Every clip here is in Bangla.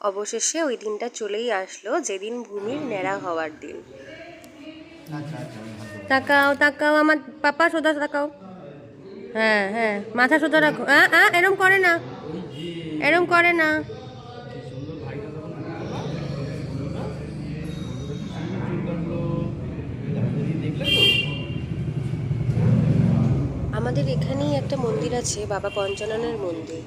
অবশেষে ওই দিনটা চলেই আসলো যেদিন ভূমির ন্যাড়া হওয়ার দিন। তাকাও তাকাও, আমার পাপা সোজা তাকাও। হ্যাঁ হ্যাঁ মাথা সোজা রাখো। হ্যাঁ হ্যাঁ এরম করে না। এরম করে না। আমাদের এখানেই একটা মন্দির আছে, বাবা পঞ্চাননের মন্দির।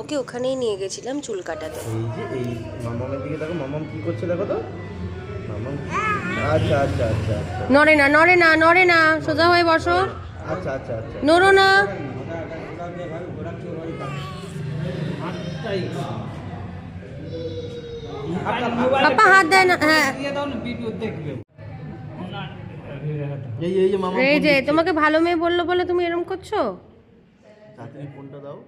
ওকে ওখানেই নিয়ে গেছিলাম চুল কাটাতে। এই যে এই মামামের দিকে দেখো মামাম কি করছে দেখো তো? মামাম আচ্ছা আচ্ছা আচ্ছা আচ্ছা। নড়ে না নড়ে না নড়ে না সোজা হয়ে বসো। আচ্ছা আচ্ছা আচ্ছা। নড়ো না। পাপা হাত দেয় না হ্যাঁ। এই এই যে তোমাকে ভালো মেয়ে বলল বলে তুমি এরকম করছ? তাড়াতাড়ি ফোনটা দাও।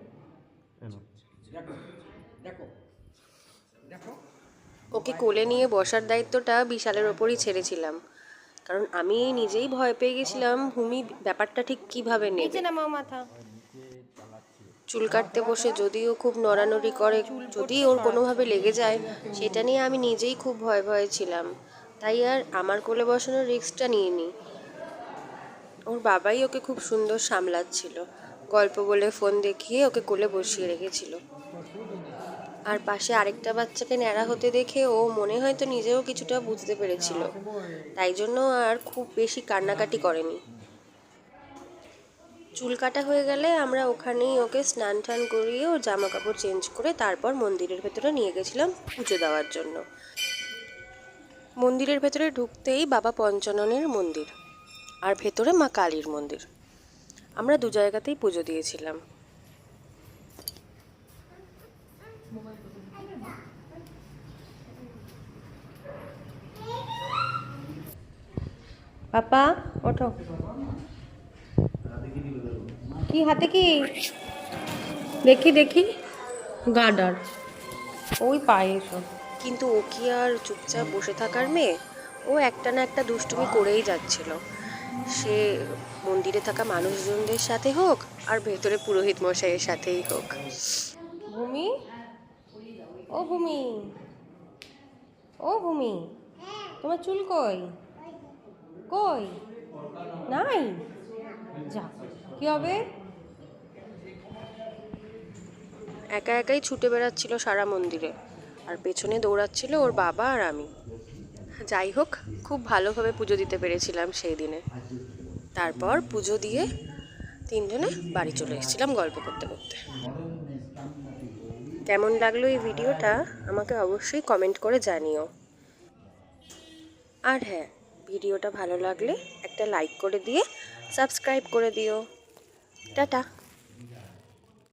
ওকে কোলে নিয়ে বসার দায়িত্বটা বিশালের ওপরই ছেড়েছিলাম। কারণ আমি নিজেই ভয় পেয়ে গেছিলাম হুমি ব্যাপারটা ঠিক কীভাবে নেবে। মাথা। চুল কাটতে বসে যদিও খুব নড়ানড়ি করে যদি ওর কোনোভাবে লেগে যায় সেটা নিয়ে আমি নিজেই খুব ভয় ভয়ে ছিলাম। তাই আর আমার কোলে বসানোর রিস্কটা নিইনি। ওর বাবাই ওকে খুব সুন্দর সামলাচ্ছিল। গল্প বলে ফোন দেখিয়ে ওকে কোলে বসিয়ে রেখেছিল। আর পাশে আরেকটা বাচ্চাকে ন্যাড়া হতে দেখে ও মনে হয়তো নিজেও কিছুটা বুঝতে পেরেছিল। তাই জন্য আর খুব বেশি কান্নাকাটি করেনি। চুল কাটা হয়ে গেলে আমরা ওখানেই ওকে স্নান টান করিয়ে ওর জামা কাপড় চেঞ্জ করে তারপর মন্দিরের ভেতরে নিয়ে গেছিলাম পুজো দেওয়ার জন্য। মন্দিরের ভেতরে ঢুকতেই বাবা পঞ্চাননের মন্দির আর ভেতরে মা কালীর মন্দির। আমরা দু জায়গাতেই পুজো দিয়েছিলাম। পাপা ওঠো। কি হাতে কি? দেখি দেখি। গার্ডার ওই পায়ে কিন্তু ও কি আর চুপচাপ বসে থাকার মেয়ে? ও একটা না একটা দুষ্টুমি করেই যাচ্ছিল। সে মন্দিরে থাকা মানুষজনদের সাথে হোক আর ভেতরে পুরোহিত মশাইয়ের সাথেই হোক। ভূমি? ও ভূমি। ও ভূমি তোমার চুল কই? কই? নাই। যা, কি হবে? একা একাই ছুটে বেড়াচ্ছিল সারা মন্দিরে। আর পেছনে দৌড়াচ্ছিল ওর বাবা আর আমি। যাই হোক, খুব ভালোভাবে পুজো দিতে পেরেছিলাম সেই দিনে। তারপর পুজো দিয়ে তিনজনে বাড়ি চলে এসেছিলাম গল্প করতে করতে। কেমন লাগল এই ভিডিওটা আমাকে অবশ্যই কমেন্ট করে জানিও। আর হ্যাঁ ভিডিওটা ভালো লাগলে একটা লাইক করে দিয়ে সাবস্ক্রাইব করে দিও। টাটা।